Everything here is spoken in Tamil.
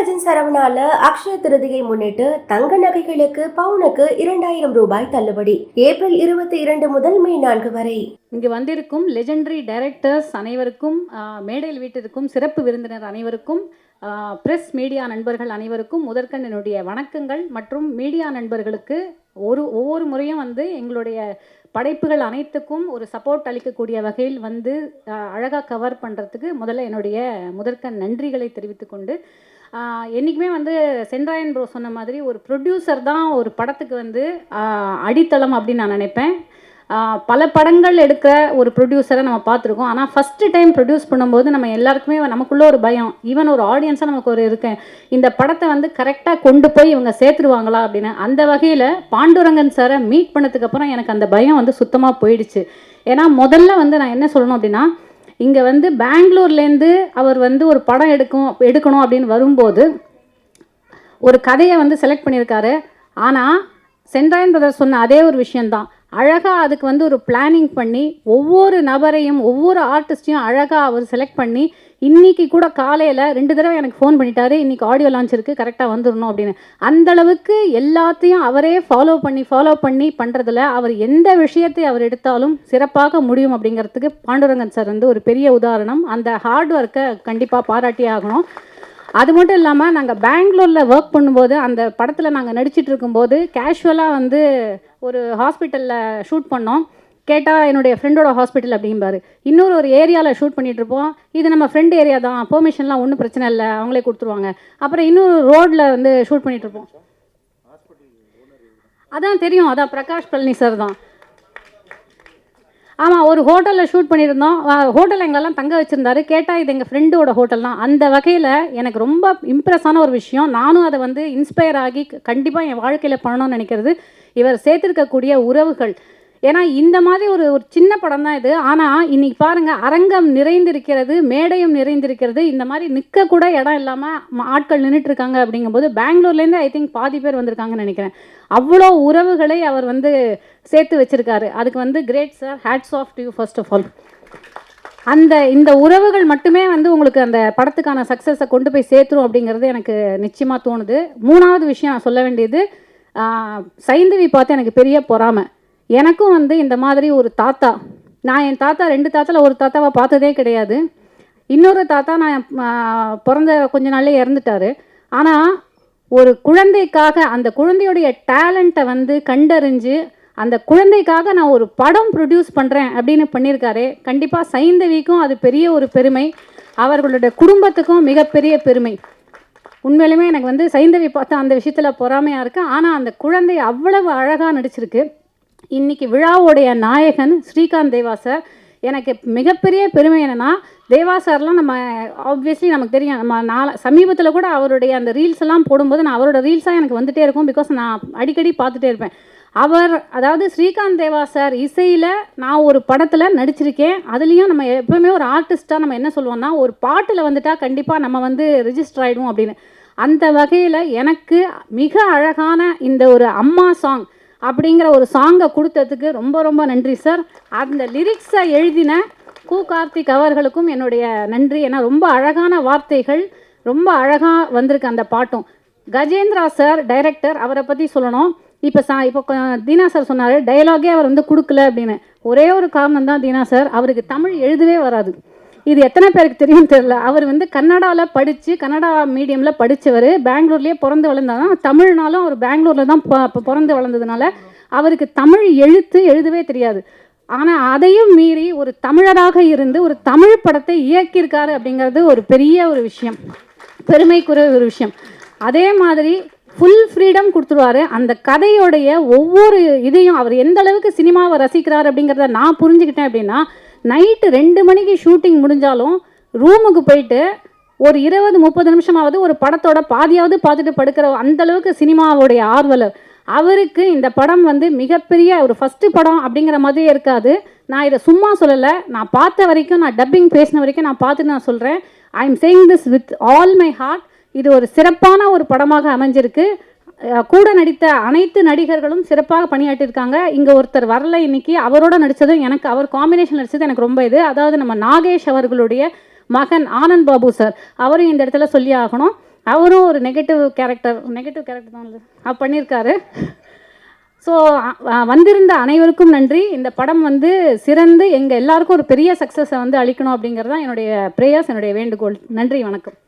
காமராஜன் சரவணால அக்ஷய திருதியை முன்னிட்டு தங்க நகைகளுக்கு பவுனுக்கு இரண்டாயிரம் ரூபாய் தள்ளுபடி. ஏப்ரல் இருபத்தி இரண்டு முதல் மே நான்கு வரை. இங்கு வந்திருக்கும் லெஜெண்டரி டைரக்டர்ஸ் அனைவருக்கும் மேடையில் வீட்டிற்கும் சிறப்பு விருந்தினர் அனைவருக்கும் பிரஸ் மீடியா நண்பர்கள் அனைவருக்கும் முதற்கண் என்னுடைய வணக்கங்கள் மற்றும் மீடியா நண்பர்களுக்கு ஒரு ஒவ்வொரு முறையும் வந்து எங்களுடைய படைப்புகள் அனைத்துக்கும் ஒரு சப்போர்ட் அளிக்கக்கூடிய வகையில் வந்து அழகாக கவர் பண்ணுறதுக்கு முதல்ல என்னுடைய முதற்க நன்றிகளை தெரிவித்துக்கொண்டு என்றைக்குமே வந்து சென்ட்ராயன் ப்ரோ சொன்ன மாதிரி ஒரு ப்ரொடியூசர் தான் ஒரு படத்துக்கு வந்து அடித்தளம் அப்படின்னு நான் நினைப்பேன். பல படங்கள் எடுக்கிற ஒரு ப்ரொடியூசரை நம்ம பார்த்துருக்கோம். ஆனால் ஃபஸ்ட்டு டைம் ப்ரொடியூஸ் பண்ணும்போது நம்ம எல்லாருக்குமே நமக்குள்ளே ஒரு பயம். ஈவன் ஒரு ஆடியன்ஸாக நமக்கு ஒரு இருக்கேன் இந்த படத்தை வந்து கரெக்டாக கொண்டு போய் இவங்க சேர்த்துருவாங்களா அப்படின்னு. அந்த வகையில் பாண்டுரங்கன் சாரை மீட் பண்ணதுக்கப்புறம் எனக்கு அந்த பயம் வந்து சுத்தமாக போயிடுச்சு. ஏன்னா முதல்ல வந்து நான் என்ன சொல்லணும் அப்படின்னா இங்கே வந்து பெங்களூர்லேருந்து அவர் வந்து ஒரு படம் எடுக்கும் எடுக்கணும் அப்படின்னு வரும்போது ஒரு கதையை வந்து செலக்ட் பண்ணியிருக்காரு. ஆனால் சென்ட்ராயன் பிரதர் சொன்ன அதே ஒரு விஷயந்தான் அழகாக அதுக்கு வந்து ஒரு பிளானிங் பண்ணி ஒவ்வொரு நபரையும் ஒவ்வொரு ஆர்டிஸ்டையும் அழகாக அவர் செலக்ட் பண்ணி இன்றைக்கி கூட காலையில் ரெண்டு தடவை எனக்கு ஃபோன் பண்ணிட்டாரு இன்றைக்கி ஆடியோ லான்ச் இருக்குது கரெக்டாக வந்துடணும் அப்படின்னு. அந்தளவுக்கு எல்லாத்தையும் அவரே ஃபாலோ பண்ணி ஃபாலோ பண்ணி பண்ணுறதுல அவர் எந்த விஷயத்தை அவர் எடுத்தாலும் சிறப்பாக முடியும் அப்படிங்கிறதுக்கு பாண்டுரங்கன் சார் வந்து ஒரு பெரிய உதாரணம். அந்த ஹார்ட் ஒர்க்கை கண்டிப்பாக பாராட்டியே ஆகணும். அது மட்டும் இல்லாமல் நாங்கள் பெங்களூரில் ஒர்க் பண்ணும்போது அந்த படத்தில் நாங்கள் நடிச்சிட்டு இருக்கும்போது கேஷுவலாக வந்து ஒரு ஹாஸ்பிட்டலில் ஷூட் பண்ணோம். கேட்டால் என்னுடைய ஃப்ரெண்டோட ஹாஸ்பிட்டல் அப்படிம்பாரு. இன்னொரு ஒரு ஏரியாவில் ஷூட் பண்ணிகிட்ருப்போம் இருப்போம். இது நம்ம ஃப்ரெண்ட் ஏரியா தான். பெர்மிஷன்லாம் ஒன்றும் பிரச்சனை இல்லை. அவங்களே கொடுத்துருவாங்க. அப்புறம் இன்னொரு ரோட்டில் வந்து ஷூட் பண்ணிகிட்ருப்போம் அதான் தெரியும். அதான் பிரகாஷ் பழனி சார் தான். ஆமாம் ஒரு ஹோட்டலில் ஷூட் பண்ணியிருந்தோம். ஹோட்டல் எங்களெல்லாம் தங்க வச்சுருந்தாரு. கேட்டால் இது எங்கள் ஃப்ரெண்டோட ஹோட்டல் தான். அந்த வகையில் எனக்கு ரொம்ப இம்ப்ரெஸ்ஸான ஒரு விஷயம். நானும் அதை வந்து இன்ஸ்பயர் ஆகி கண்டிப்பாக என் வாழ்க்கையில் பண்ணணும்னு நினைக்கிறது. இவர் சேர்த்துருக்கக்கூடிய உறவுகள். ஏன்னா இந்த மாதிரி ஒரு ஒரு சின்ன படம் தான் இது. ஆனால் இன்னைக்கு பாருங்கள் அரங்கம் நிறைந்திருக்கிறது மேடையும் நிறைந்திருக்கிறது இந்த மாதிரி நிற்க கூட இடம் இல்லாமல் ஆட்கள் நின்றுட்டு இருக்காங்க அப்படிங்கும்போது பெங்களூர்லேருந்து ஐ திங்க் பாதி பேர் வந்திருக்காங்கன்னு நினைக்கிறேன். அவ்வளோ உறவுகளை அவர் வந்து சேர்த்து வச்சுருக்காரு. அதுக்கு வந்து great sir hats off to first of all அந்த இந்த உறவுகள் மட்டுமே வந்து உங்களுக்கு அந்த படத்துக்கான சக்ஸஸை கொண்டு போய் சேர்த்துரும் அப்படிங்கிறது எனக்கு நிச்சயமாக தோணுது. மூணாவது விஷயம் நான் சொல்ல வேண்டியது சைந்தவி பார்த்து எனக்கு பெரிய பொறாமை. எனக்கும் வந்து இந்த மாதிரி ஒரு தாத்தா. நான் என் தாத்தா ரெண்டு தாத்தாவில் ஒரு தாத்தாவை பார்த்ததே கிடையாது. இன்னொரு தாத்தா நான் பிறந்த கொஞ்ச நாள்லயே இறந்துட்டாரு. ஆனால் ஒரு குழந்தைக்காக அந்த குழந்தையுடைய டேலண்ட்டை வந்து கண்டறிஞ்சு அந்த குழந்தைக்காக நான் ஒரு படம் ப்ரொடியூஸ் பண்ணுறேன் அப்படின்னு பண்ணியிருக்காரு கண்டிப்பாக சைந்தவிக்கும் அது பெரிய ஒரு பெருமை. அவர்களுடைய குடும்பத்துக்கும் மிகப்பெரிய பெருமை. உண்மையிலுமே எனக்கு வந்து சைந்தவி பார்த்தா அந்த விஷயத்தில் பொறாமையாக இருக்குது ஆனால் அந்த குழந்தை அவ்வளவு அழகாக நடிச்சிருக்கு. இன்னைக்கு விழாவுடைய நாயகன் ஸ்ரீகாந்த் தேவா சார் எனக்கு மிகப்பெரிய பெருமை என்னென்னா தேவா சார்லாம் நம்ம ஆப்வியஸ்லி நமக்கு தெரியும். நம்ம நாள சமீபத்தில் கூட அவருடைய அந்த ரீல்ஸ் எல்லாம் போடும்போது நான் அவரோட ரீல்ஸாக எனக்கு வந்துட்டே இருக்கும் பிகாஸ் நான் அடிக்கடி பார்த்துட்டே இருப்பேன். அவர் அதாவது ஸ்ரீகாந்த் தேவா சார் இசையில் நான் ஒரு படத்தில் நடிச்சிருக்கேன். அதுலேயும் நம்ம எப்பவுமே ஒரு ஆர்டிஸ்ட்டாக நம்ம என்ன சொல்லுவோம்னா ஒரு பாட்டில் வந்துட்டா கண்டிப்பாக நம்ம வந்து ரிஜிஸ்டர் ஆகிடுவோம் அப்படின்னு. அந்த வகையில் எனக்கு மிக அழகான இந்த ஒரு அம்மா சாங் அப்படிங்கிற ஒரு சாங்கை கொடுத்ததுக்கு ரொம்ப ரொம்ப நன்றி சார் அந்த லிரிக்ஸை எழுதின கு கார்த்திக் அவர்களுக்கும் என்னுடைய நன்றி. ஏன்னா ரொம்ப அழகான வார்த்தைகள் ரொம்ப அழகாக வந்திருக்கு அந்த பாட்டும். கஜேந்திரா சார் டைரக்டர் அவரை பற்றி சொல்லணும். இப்போ சா இப்போ தீனா சார் சொன்னார் டைலாகே அவர் வந்து கொடுக்கல அப்படின்னு. ஒரே ஒரு காரணம் தான் தீனா சார் அவருக்கு தமிழ் எழுதவே வராது. இது எத்தனை பேருக்கு தெரியும் தெரியல. அவர் வந்து கன்னடாவில் படித்து கன்னடா மீடியமில் படித்தவர் பெங்களூர்லேயே பிறந்து வளர்ந்தாலும் தமிழ்னாலும் அவர் பெங்களூரில் தான் ப- பிறந்து வளர்ந்ததுனால அவருக்கு தமிழ் எழுத்து எழுதவே தெரியாது. ஆனால் அதையும் மீறி ஒரு தமிழராக இருந்து ஒரு தமிழ் படத்தை இயக்கியிருக்காரு அப்படிங்கிறது ஒரு பெரிய ஒரு விஷயம். பெருமைக்குரிய ஒரு விஷயம். அதே மாதிரி ஃபுல் ஃப்ரீடம் கொடுத்துருவாரு. அந்த கதையோடைய ஒவ்வொரு இதையும் அவர் எந்த அளவுக்கு சினிமாவை ரசிக்கிறார் அப்படிங்கிறத நான் புரிஞ்சுக்கிட்டேன் அப்படின்னா நைட்டு ரெண்டு மணிக்கு ஷூட்டிங் முடிஞ்சாலும் ரூமுக்கு போயிட்டு ஒரு இருபது முப்பது நிமிஷமாவது ஒரு படத்தோட பாதியாவது பார்த்துட்டு படுக்கிற அந்தளவுக்கு சினிமாவுடைய ஆர்வலர். அவருக்கு இந்த படம் வந்து மிகப்பெரிய ஒரு ஃபஸ்ட்டு படம் அப்படிங்கிற மாதிரியே இருக்காது. நான் இதை சும்மா சொல்லலை. நான் பார்த்த வரைக்கும் நான் டப்பிங் பேசின வரைக்கும் நான் பார்த்துட்டு நான் சொல்கிறேன் I am saying this with all my heart இது ஒரு சிறப்பான ஒரு படமாக அமைஞ்சிருக்கு. கூட நடித்த அனைத்து நடிகர்களும் சிறப்பாக பணியாற்றியிருக்காங்க. இங்கே ஒருத்தர் வரல இன்னைக்கு அவரோட நடித்ததும் எனக்கு அவர் காம்பினேஷன் நடித்தது எனக்கு ரொம்ப இது. அதாவது நம்ம நாகேஷ் அவர்களுடைய மகன் ஆனந்த் பாபு சார் அவரும் இந்த இடத்துல சொல்லி ஆகணும். அவரும் ஒரு நெகட்டிவ் கேரக்டர் நெகட்டிவ் கேரக்டர் தான் இல்லை. அவர் பண்ணியிருக்காரு. ஸோ வந்திருந்த அனைவருக்கும் நன்றி. இந்த படம் வந்து சிறந்து எங்கள் எல்லாருக்கும் ஒரு பெரிய சக்ஸஸை வந்து அளிக்கணும் அப்படிங்கிறது தான் என்னுடைய ப்ரேயர்ஸ் என்னுடைய வேண்டுகோள். நன்றி வணக்கம்.